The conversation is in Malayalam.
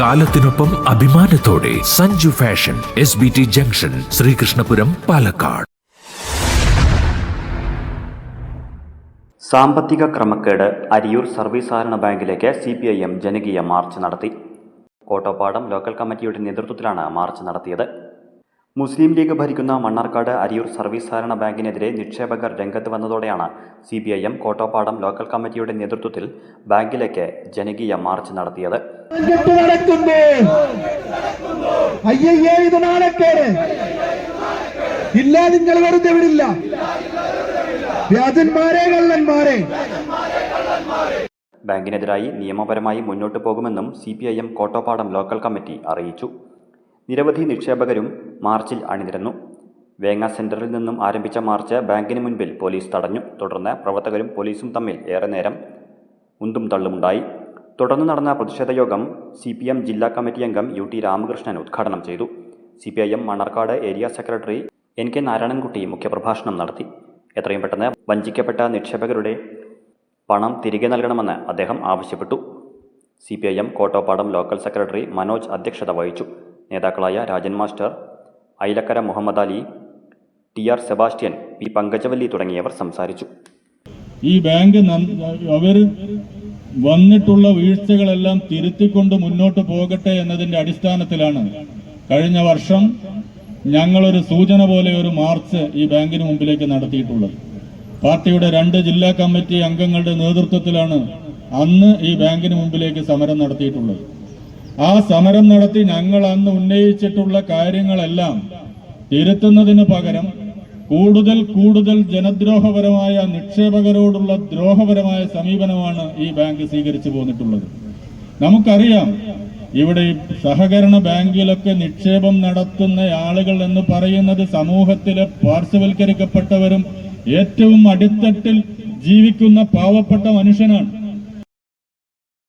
കാലത്തിനൊപ്പം അഭിമാനത്തോടെ Sanju fashion S B T junction Sreekrishnapuram Palakkad. സാമ്പത്തിക ക്രമക്കേട് അരിയൂർ സർവീസ് ആരണ ബാങ്കിലേക്ക് സി പി ഐ എം ജനകീയ മാർച്ച് നടത്തി. കോട്ടോപ്പാടം ലോക്കൽ കമ്മിറ്റിയുടെ നേതൃത്വത്തിലാണ് മാർച്ച് നടത്തിയത്. മുസ്ലിം ലീഗ് ഭരിക്കുന്ന മണ്ണാർക്കാട് അരിയൂർ സർവീസ് സഹകരണ ബാങ്കിനെതിരെ നിക്ഷേപകർ രംഗത്ത് വന്നതോടെയാണ് C B I M Kottopadam local കമ്മിറ്റിയുടെ നേതൃത്വത്തിൽ ബാങ്കിലേക്ക് ജനകീയ മാർച്ച് നടത്തിയത്. ഇല്ല നിങ്ങൾ വെറുതെ വിടില്ല. വ്യാജന്മാരെ കള്ളന്മാരെ. ബാങ്കിനെതിരായി നിയമപരമായി മുന്നോട്ടു പോകുമെന്നും C P I M Kottopadam local committee അറിയിച്ചു. നിരവധി നിക്ഷേപകരും മാർച്ചിൽ അണിനിരന്നു. വേങ്ങ സെന്ററിൽ നിന്നും ആരംഭിച്ച മാർച്ച് ബാങ്കിന് മുൻപിൽ പോലീസ് തടഞ്ഞു. തുടർന്ന് പ്രവർത്തകരും പോലീസും തമ്മിൽ ഏറെ നേരം ഉന്തും തള്ളുമുണ്ടായി. തുടർന്ന് നടന്ന പ്രതിഷേധ യോഗം സി പി എം ജില്ലാ കമ്മിറ്റി അംഗം യു ടി രാമകൃഷ്ണൻ ഉദ്ഘാടനം ചെയ്തു. C P I M Mannarkkad area secretary N K Narayanankutty മുഖ്യപ്രഭാഷണം നടത്തി. എത്രയും പെട്ടെന്ന് വഞ്ചിക്കപ്പെട്ട നിക്ഷേപകരുടെ പണം തിരികെ നൽകണമെന്ന് അദ്ദേഹം ആവശ്യപ്പെട്ടു. C P I M Kottopadam local secretary Manoj അധ്യക്ഷത വഹിച്ചു. നേതാക്കളായ Rajan master Ailakkara Muhammad Ali T R Sebastian P Pankajavalli തുടങ്ങിയവർ സംസാരിച്ചു. ഈ ബാങ്ക് അവർ വന്നിട്ടുള്ള വീഴ്ചകളെല്ലാം തിരുത്തിക്കൊണ്ട് മുന്നോട്ട് പോകട്ടെ എന്നതിന്റെ അടിസ്ഥാനത്തിലാണ് കഴിഞ്ഞ വർഷം ഞങ്ങളൊരു സൂചന പോലെ ഒരു മാർച്ച് ഈ ബാങ്കിന് മുമ്പിലേക്ക് നടത്തിയിട്ടുള്ളത്. പാർട്ടിയുടെ രണ്ട് ജില്ലാ കമ്മിറ്റി അംഗങ്ങളുടെ നേതൃത്വത്തിലാണ് അന്ന് ഈ ബാങ്കിന് മുമ്പിലേക്ക് സമരം നടത്തിയിട്ടുള്ളത്. ആ സമരം നടത്തി ഞങ്ങൾ അന്ന് ഉന്നയിച്ചിട്ടുള്ള കാര്യങ്ങളെല്ലാം തിരുത്തുന്നതിന് പകരം കൂടുതൽ കൂടുതൽ ജനദ്രോഹപരമായ നിക്ഷേപകരോടുള്ള ദ്രോഹപരമായ സമീപനമാണ് ഈ ബാങ്ക് സ്വീകരിച്ചു പോന്നിട്ടുള്ളത്. നമുക്കറിയാം ഇവിടെ സഹകരണ ബാങ്കിലൊക്കെ നിക്ഷേപം നടത്തുന്ന ആളുകൾ എന്ന് പറയുന്നത് സമൂഹത്തിലെ പാർശ്വവൽക്കരിക്കപ്പെട്ടവരും ഏറ്റവും അടിത്തട്ടിൽ ജീവിക്കുന്ന പാവപ്പെട്ട മനുഷ്യനാണ്.